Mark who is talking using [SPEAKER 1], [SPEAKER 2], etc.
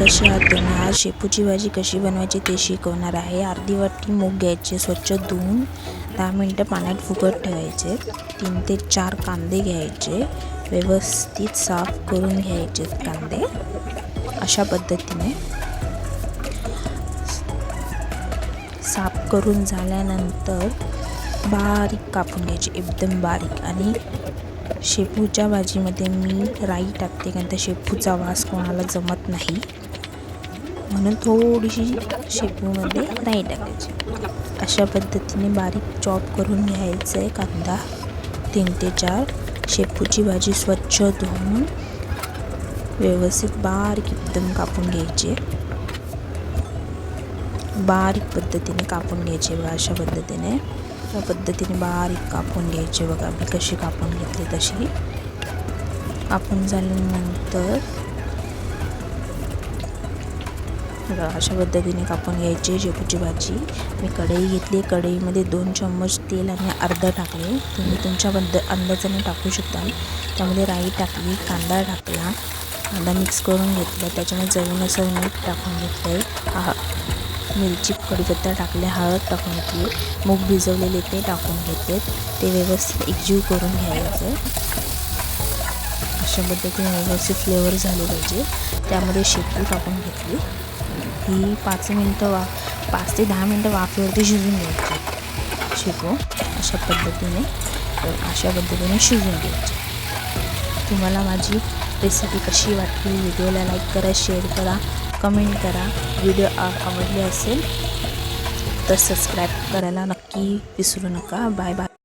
[SPEAKER 1] कशी आहात तुम्ही? आज शेपूची भाजी कशी बनवायची ते शिकवणार आहे. अर्धी वाटी मूग घ्यायचे स्वच्छ धुवून दहा मिनटं पाण्यात फुकट ठेवायचे. तीन ते चार कांदे घ्यायचे. व्यवस्थित साफ करून घ्यायचे कांदे अशा पद्धतीने. साफ करून झाल्यानंतर बारीक कापून घ्यायचे एकदम बारीक. आणि शेपूच्या भाजीमध्ये मी राई टाकते कारण त्या शेपूचा वास कोणाला जमत नाही. म्हणून थोडीशी शेपूमध्ये राई टाकायची. अशा पद्धतीने बारीक चॉप करून घ्यायचं आहे कांदा तीन ते चार. शेपूची भाजी स्वच्छ धुवून व्यवस्थित बारीक एकदम कापून घ्यायची. बारीक पद्धतीने कापून घ्यायचे बघा अशा पद्धतीने. या पद्धतीने बारीक कापून घ्यायचे बघा मी कशी कापून घेतली तशी. कापून झाल्यानंतर अशा पद्धतीने कापून घ्यायची शेपूची भाजी. मी कढई घेतली. कढईमध्ये दोन चम्मच तेल आणि अर्धा टाकले. तुम्ही तुमच्या बद्द अंदाजाने टाकू शकता. त्यामध्ये राई टाकली कांदा टाकला. कांदा मिक्स करून घेतला. त्याच्यामध्ये चवीनुसार मीठ टाकून घेतलं हा मिरची कढीपत्ता टाकले हळद टाकून घेतली. मूग भिजवलेले ते टाकून घेते. ते व्यवस्थित एकजीव करून घ्यायचं. अशा पद्धतीने व्यवस्थित फ्लेवर झाले पाहिजे. त्यामध्ये शेपू टाकून घेतली. ही पाच मिनटं वा पाच ते दहा मिनटं वाफेवरती शिजून घ्यायची. शिकू अशा पद्धतीने तर अशा पद्धतीने शिजून घ्यायची. तुम्हाला माझी रेसिपी कशी वाटली व्हिडिओला लाईक करा शेअर करा कमेंट करा. व्हिडिओ आवडले असेल तर सबस्क्राईब करायला नक्की विसरू नका. Bye bye